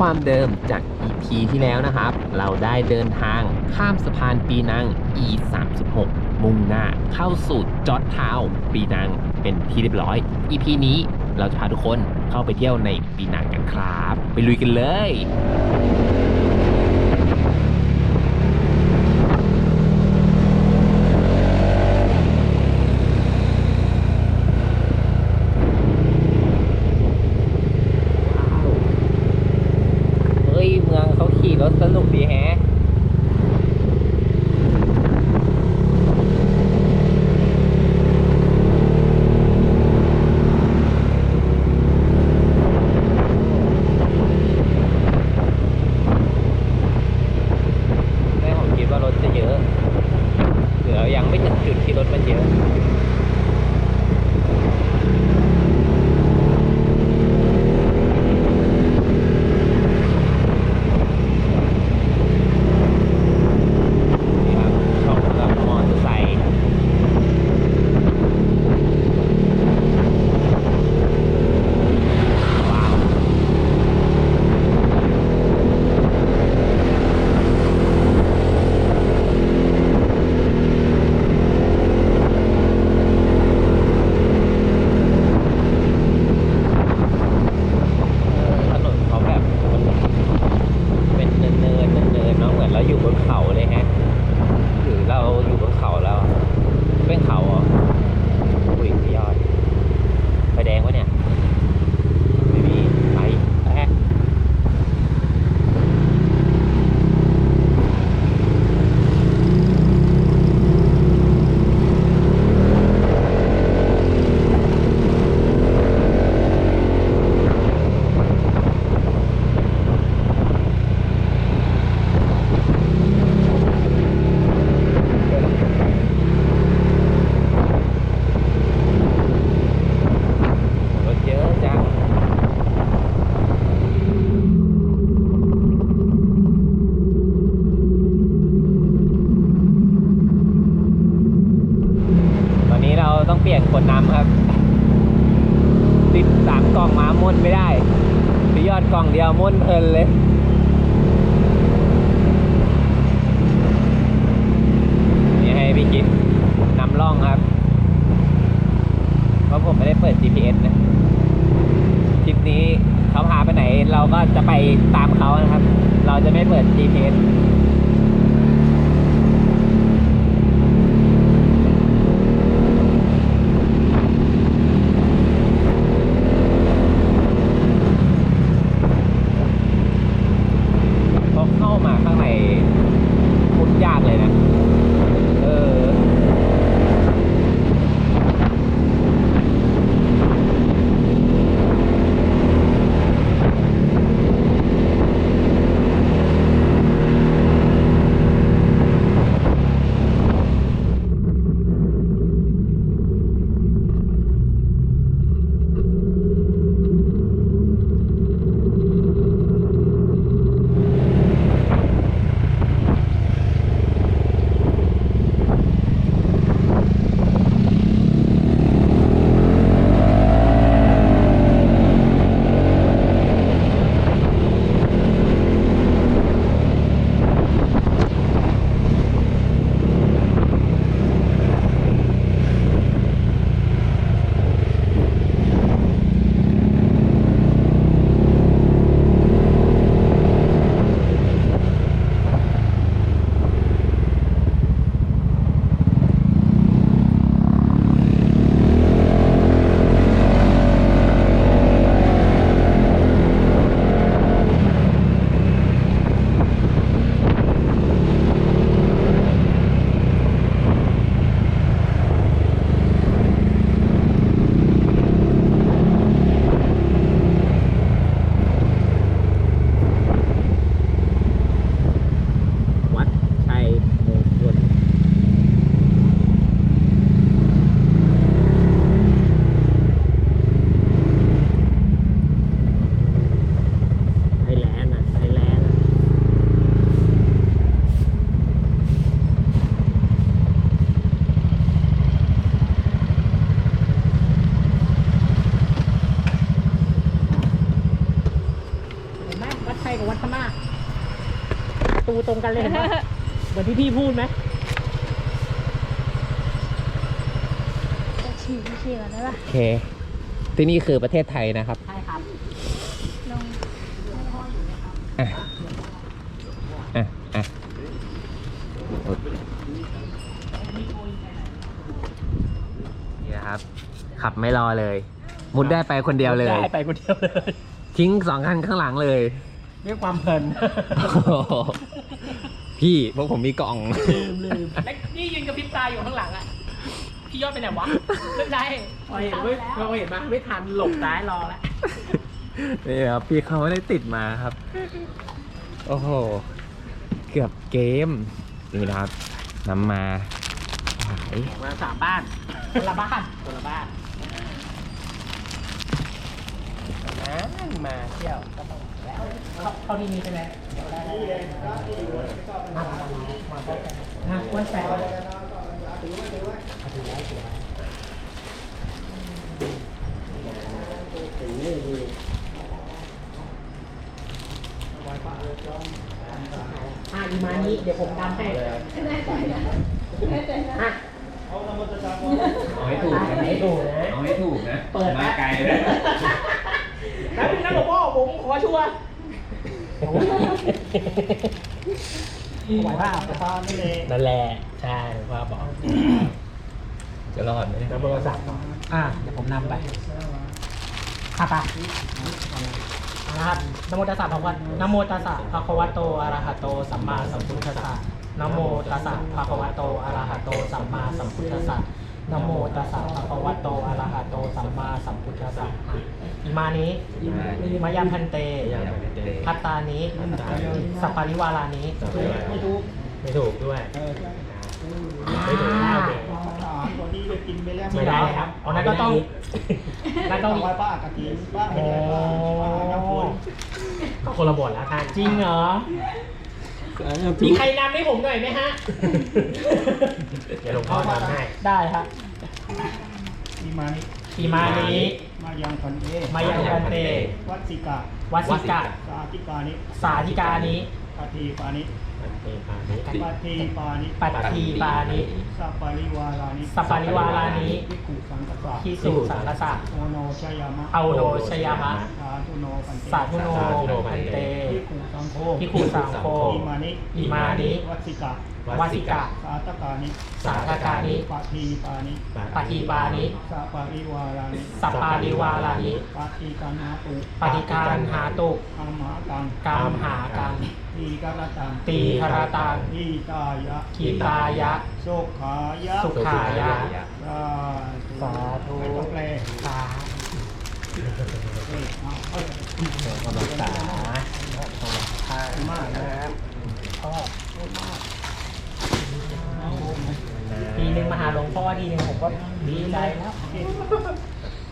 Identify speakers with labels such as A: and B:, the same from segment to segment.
A: ความเดิมจาก EP ที่แล้วนะครับ เราได้เดินทางข้ามสะพานปีนัง E 3 6มุ่งหน้าเข้าสู่จอร์ดทาวปีนังเป็นที่เรียบร้อย EP นี้เราจะพาทุกคนเข้าไปเที่ยวในปีนังกันครับ ไปลุยกันเลย เฮ้ย เมื องเขาขี่รถสนุกดีแฮะแม่ผมคิดว่ารถจะเยอะหรือยังไม่ถึงจุดที่รถมันเยอะ นี่ครับช่องสำหรับมอเตอร์ไซค์ว้าว เออถนนเขาแบบมันเป็นเนินเนินเนินเนินๆเนาะเหมือนเราอยู่บนเขาเลยแฮะ หรือเราอยู่บนเขาแล้ว เป็นเขาเหรออุ้ยสุดยอดไฟแดงวะเนี่ย ไม่มีไปแฮะรถเยอะจัง ตอนนี้เราต้องเปลี่ยนคนนำครับ ติดสามกล่องมามุ่นไม่ได้พี่ยอดกล่องเดียวมุ่ นเพลินเลยนี่ให้พี่กิ๊ฟนำร่องครับ เพราะผมไม่ได้เปิด GPS นะทริปนี้เขาพาไปไหนเราก็จะไปตามเขานะครับ เราจะไม่เปิด GPS
B: ระตูตรงกันเลยเห็นปะเหมือนที่พี่พูดไหม
C: จะฉีดฉีดก่อนได้ปะ
A: โอเค ที่นี่คือประเทศไทยนะครับ
B: ใช่ครับ
C: ลง
A: อะ อะ อะนี่นะครับ ขับไม่รอเลย มุดได้ไปคนเดียวเลย
B: ได้ไปคนเดียวเลย
A: ทิ้งสองคันข้างหลังเลย
B: เรียกความเพลิน
A: โอ้โหพี่พวกผมมีกล่อง
B: ลืมลืมแล้วนี่ยืนกับพริบตาอยู่ข้างหลังอะ พี่ยอดไปไหนวะไม่เป็นไรพอเห็นไม่พอเห็นมาไม่ทันหลบซ้ายรอแล้ว
A: นี่ครับพี่เขาไม่ได้ติดมาครับ โอ้โห เกือบเกม นี่นะครับนำมาขาย
B: มาสามบ้านคนละบ้านคนละบ้านนั่นมาเที่ยวก็ต้องแล้ว เขาเขาที่นี่ใช่ไหมเดี๋ยวได้ได้มามามาพบกันะวันแปดอะอีมานี้เดี๋ยวผมดำให้อะ
A: เอาให้ถูกนะ
B: เอาให้ถูกนะ
A: เอาให้ถูกนะ
B: เปิด
A: มาไกลเลย
B: แล้วนึงนะหลวงพ่อผมขอชัวร์ ไหวเปล่าพ่อนี่เลยนั่นแหละใช่หลวงพ่อบอก
A: จะรอดไหม
B: นำโทรศัพท์อ่า เดี๋ยวผมนำไปค่ะปะนะครับนโมตัสสะภะคะวะนโมตัสสะภะคะวะโต อะระหะโต สัมมาสัมพุทธัสสะนโมตัสสะภะคะวะโต อะระหะโต สัมมาสัมพุทธัสสะ นโมตัสสะภะคะวะโตอะระหะโตสัมมาสัมพุทธัสสะอะอิมานิมายามพันเตพัตตานิสัปปาริวารานิไม่ถูกไม่ถูกด้วยไม่ถูกไม่ถูก
D: ตัวนี้ไปกินไปแล้ว
B: ไม่ได้ครับเอานั้นก็ต้องนั่นต้อง
D: ไหว้ป้ากะทิป้า
B: โอ้
D: น้ำฝน
B: ก็คนละบทแล้วท่านจริงเหรอ มีใครนำให้ผมหน่อยไหมฮะ เดี๋ยวหลวงพ่อนำให้ ได้ครับ
D: อีมานิ
B: อีมานิ
D: มายังพันเอ
B: มายังพันเต
D: วัดสิกา
B: วัสสิกะ
D: สาธิกานิ
B: สาธิกานิ
D: ปฏิปานิปฏิปานิ
B: ปัตทีปานิ
D: สัปปาริวารานิ
B: สัปปาริวารานิ
D: วิกุสังกสะ
B: ที่สุสังกสะ
D: โอโนชยามะ
B: เอาโดชยามะ
D: สาธุโนปันเต
B: สาธุโนพันเต
D: วิกุสังโฆ
B: พิคุสังโฆ
D: อีมานิ
B: อิมานิ
D: วัดสิกา
B: วัสสิกะ
D: สาตกานิ
B: สาธกานิ
D: ปฏิปานิ
B: ปฏิปานิ
D: สัปปาริวารานิ
B: สัปปาริวารานิ
D: ปฏิกันหาตุ
B: ปฏิการหาตุ
D: อามหากัง
B: กามหากัง
D: ทีกรตัง
B: ตีคารตัง
D: ทีตายะ
B: ขีตายะ
D: โสขายะ
B: สุขายะ
D: สาธุ
B: สาธุ
D: ไม่ต้องแปล
B: สา
D: เอ้ยเอาเอา
B: กำลังสา
D: ทานมากนะครับ
B: พ่อทีหนึ่งมาหาหลวงพ่อทีหนึ่งผมก็ดีใจแล้ว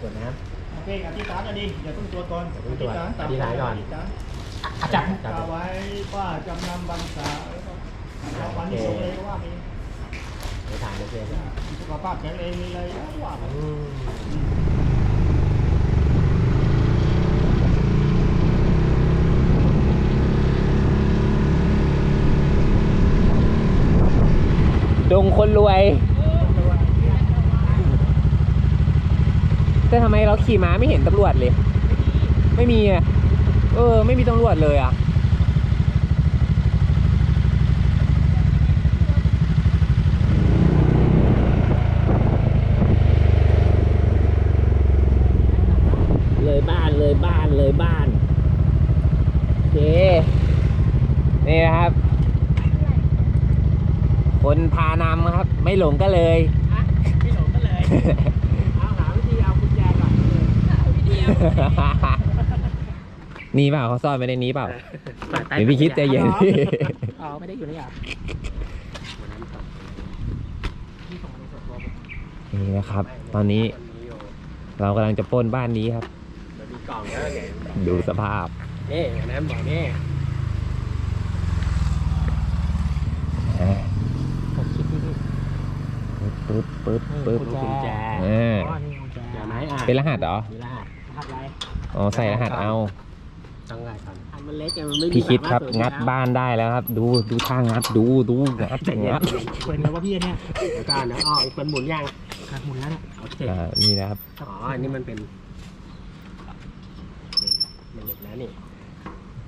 B: ส่วนน้
D: โอเคอธิษฐานอดีอย่าเพิ่งตัวจก่อน
B: อย่าเพิ่งตรวจอธิษฐานก่อน
D: ธิษฐานำ
B: อาจารย์
D: กล่าวไว้ว่าจำนำบรรษาแล้ววันนี้ส่งเลยก็ว่ามี
B: ไปถามเลยเพื่อน
D: สุขภาพแข็งแรงมีอะไรก็ว่าไป
A: ดงคนรวย แต่ทำไมเราขี่ม้าไม่เห็นตำรวจเลย ไม่มีอะ เออ ไม่มีตำรวจเลยอะ เลยบ้านเลยบ้านเลยบ้านโอเค นี่นะครับ คนพานำครับ ไม่หลงก็เลย
B: พี่หลงก็เลย เอาหาวิธีเอากุญแจก่อนวิธีเอา
A: นี่เปล่าเขาซ่อนไว้ในนี้เปล่าเดี๋ยวพี่คิดใจเย็น
B: อ๋อไม่ได้อยู่ในอะ
A: นี่นะครับ ตอนนี้เรากำลังจะปล้นบ้านนี้ครับ
B: มีกล่องแล้วไง
A: ดูสภาพ
B: นี่น้ำบอกนี่
A: อ่า
B: ผมคิดที่นี่
A: ปึ๊บปึ๊บปึ๊บ
B: กุญ
A: ปึ๊บ
B: แจ
A: เออ
B: อ๋อนี่กุญแจไหมอะ
A: เป็นรหัสเหรอ
B: มีรหัสรหัสอะไร
A: อ๋อใส่รหัสเอา
E: ต้องไงก่อนอันมันเล็กไงมันไม่มี
A: พี่คิดครับ
E: สามารถเปิ
A: งัด
E: ไแล้ว
A: บ้านได้แล้วครับ ดูดูท่างัดดูดูงัดงัด
B: เปิดแล้วว่าพี่เนี่ย
E: เดี๋ยวก่อนนะอ๋อเป็นหมุนยัง
B: ขาดหมุนแล้วเนี่ย
E: โอเค
A: อ่านี่นะครับ
E: อ๋ออันนี้มันเป็นมันหลุดแล้วนี่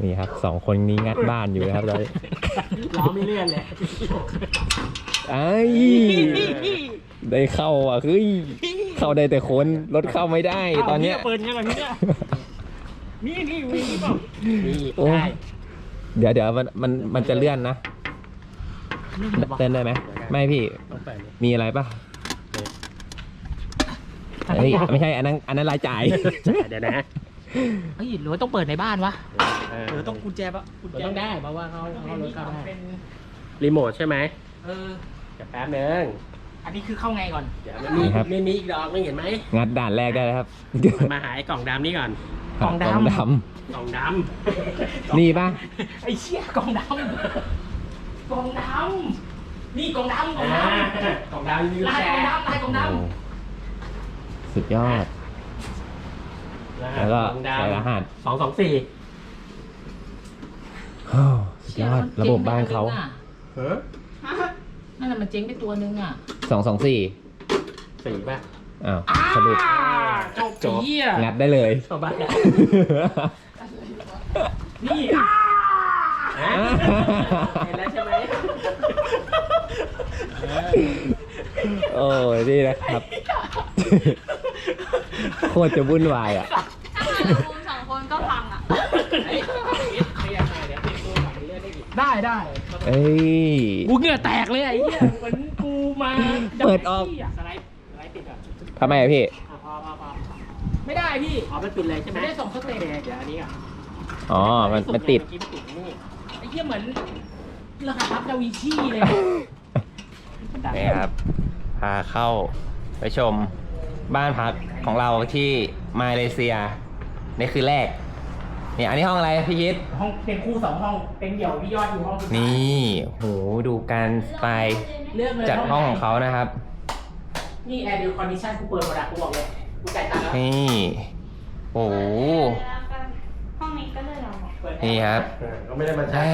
A: นี่ครับสองคนนี้งัดบ้านอยู่นะครับตอนนี้
E: ล้อไม่เลื่อนเลย
A: ไอ้ยได้เข้าอะเฮ้ยเข้าได้แต่คนรถเข้าไม่ได้ตอนเนี้ย
B: เปิดยังไงพี่เนี่ย นี่นี่มีนี่เปล่า
E: นี่
A: โอ้
E: ได้
A: เดี๋ยวเดี๋ยวมันมันมันจะเลื่อนนะเต้นได้ไหมไม่พี่
E: ต้องเปิดนี่
A: มีอะไรปะเฮ้ยไม่ใช่อันนั้นอันนั้นรายจ่าย
E: เดี๋ยวนะ
B: เฮ้ยหรือว่าต้องเปิดในบ้านวะ
E: เออ
B: หรือต้องกุญแจปะกุญ
E: มัน
B: แจ
E: ต้องได้เพราะว่าเขา
B: ต้อง
E: เขา
B: เป็น
E: รถ
B: นี่
E: เข้า
B: ก่อน
E: ได้
B: เป็น
E: รีโมทใช่ไหม
B: เออ
E: เดี๋ยวแป๊บนึง
B: อันนี้คือเข้าไงก่อน
E: เดี๋ยวมันมี
A: ครับ
E: ไม่มีอีกดอกนึงเห็นไหม
A: งัดด่านแรกได้แล้วครับ
E: มาหาไอ้กล่องดำนี่ก่อน
B: กล่องดำ
A: กล่องด
E: กล่องดำ
A: นี่ปะ
B: ไอ้เชี่ยกล่องดำกล่องดำนี่กล่องดำำกล่องด
E: อ่ากล่องดำมีำ
B: ลาย
E: แช
B: กล่อง
E: ร์
B: ดำลายกล่องด
A: โอ้สุดยอด แล้วก็ใส่รหัส
E: สองสองสี่
A: โอ้ำสุดยอด ระบบบ้านเขา
E: เฮ้ย
B: นั่นแหละมันเจ๊งไปตัวนึงอะ
A: สองสองสี่
E: สี่ป่ะ
A: อ้าวสรุป
B: จบจีอะ
A: งัดได้เลย
E: เข้าบ้านแล้ว
B: นี่อะ
E: อะเห็นแล้วใช่ไหม
A: โอ้ยนี่นะครับ โคตรจะวุ่นวายอะ
C: ถ้ามาเราวงสองคนก็พังอะ
E: ขยับหน่อยเดี๋ยวติดตัวฝั่งเลื่อนได้อีก
B: ได้ได้
A: เอ้ย
B: กูเหงื่อแตกเลยไอ้เหี้ยเหมือนกูมา
A: เปิดออก
E: สไลด์สไลด์ติดก่อน
A: ทำไมอะพี่
E: อะพอพอพอ
B: ไม่ได้พี่
E: อ๋อมันปิดเลยใช่ไหม
B: ไม่ได้ส่งสเตจ
E: โอคเดี๋ยวอันนี้อะ
A: อ๋อ มันมันติด
E: เมื่อกี้มันติดนี่
B: ไอ้เหี้ยเหมือนรหัสลับดาวินชีเลย
E: มันดัง
A: นี่ครับ พาเข้าไปชมบ้านพักของเราที่มาเลเซียนี่คือแรกนี่อันนี้ห้องอะไรพี่ยิด
B: ห้องเป็นคู่สองห้องเป็นเดี่ยวพี่ยอดอยู่ห้องสุดท้าย
A: นี่โหดูการสไตล์
B: เลือกเลย
A: จัดห้องของเขานะครับ
B: นี่แอร์ดิวคอนดิชั่นกูเปิดหมดอะกูบอกเลยกูจ่ายตังค์แล้ว
A: นี่ โอ้โห
C: ห้องนี้ก็เลยเรา
B: เปิด
A: นี่ครับ
E: เออก็ไม่ได้มา
A: แค่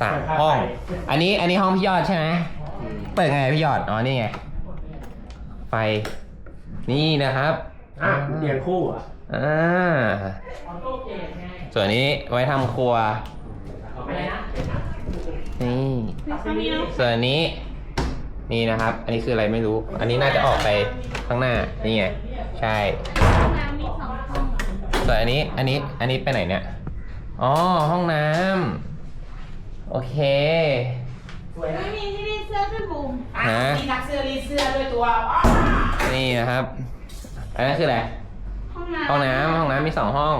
A: สามห้อง อันนี้อันนี้ห้องพี่ยอดใช่ไหม
E: อืม
A: เปิดไงพี่ยอด อ๋อ นี่ไง ไฟ นี่นะครับ
E: อะเรียงคู่อะ
A: อ่า
B: ออโต้เกตไง
A: ส่วนนี้ไว้ทำครัว
B: อะไรนะ
A: นี่
C: เขามีน้อง
A: ส่วนอัน นี้นี่นะครับ อันนี้คืออะไรไม่รู้ อันนี้น่าจะออกไปข้างหน้า นี่ไง ใช่
C: น้ำมีสองห้อง
A: ส่วนอันนี้ อันนี้ อันนี้ไปไหนเนี่ย อ๋อ ห้องน้ำ โอเค
B: สวยนะ
C: ไม่มีที่รีดเสื้อขึ้นบูม
B: อะ
A: ฮะ
B: มีนักเสื้อรีดเสื้อด้วยตัวอ้าว
A: นี่นะครับ อันนั้นคืออะไร
C: ห้องน้ำ
A: ห้องน้ำห้องน้ำมีสองห้อง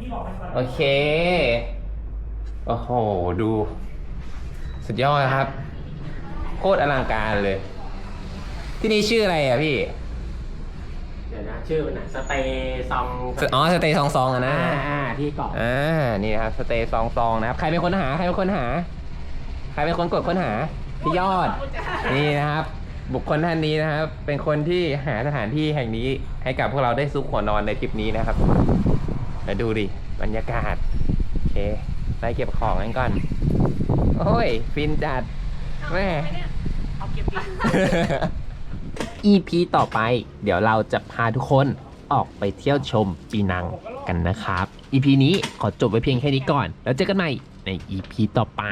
B: นี่บอกมันก่อน
A: โอเค โอ้โห ดู สุดยอดครับ โคตรอลังการเลย ที่นี่ชื่ออะไรอะพี่
E: เดี๋ยวนะชื่อมันนะสเตย์ซอง
A: อ๋อสเตย์ซองซองอะนะ
E: อ่าอ่าที่เกาะ
A: อ่า นี่นะครับสเตย์ซองซองนะครับ ใครเป็นคนหา ใครเป็นคนหา ใครเป็นคนกดค้นหา พี่ยอด นี่นะครับ บุคคลท่านนี้นะครับ เป็นคนที่หาสถานที่แห่งนี้ ให้กับพวกเราได้ซุกหัวนอนในคลิปนี้นะครับแล้วดูดิ บรรยากาศ โอเค ไปเก็บของกันก่อน โอ้ย ฟินจัด แม่
B: เอาเก็บอีก
A: EP ต่อไป เดี๋ยวเราจะพาทุกคนออกไปเที่ยวชมปีนังกันนะครับ EP นี้ขอจบไว้เพียงแค่นี้ก่อน แล้วเจอกันใหม่ใน EP ต่อไป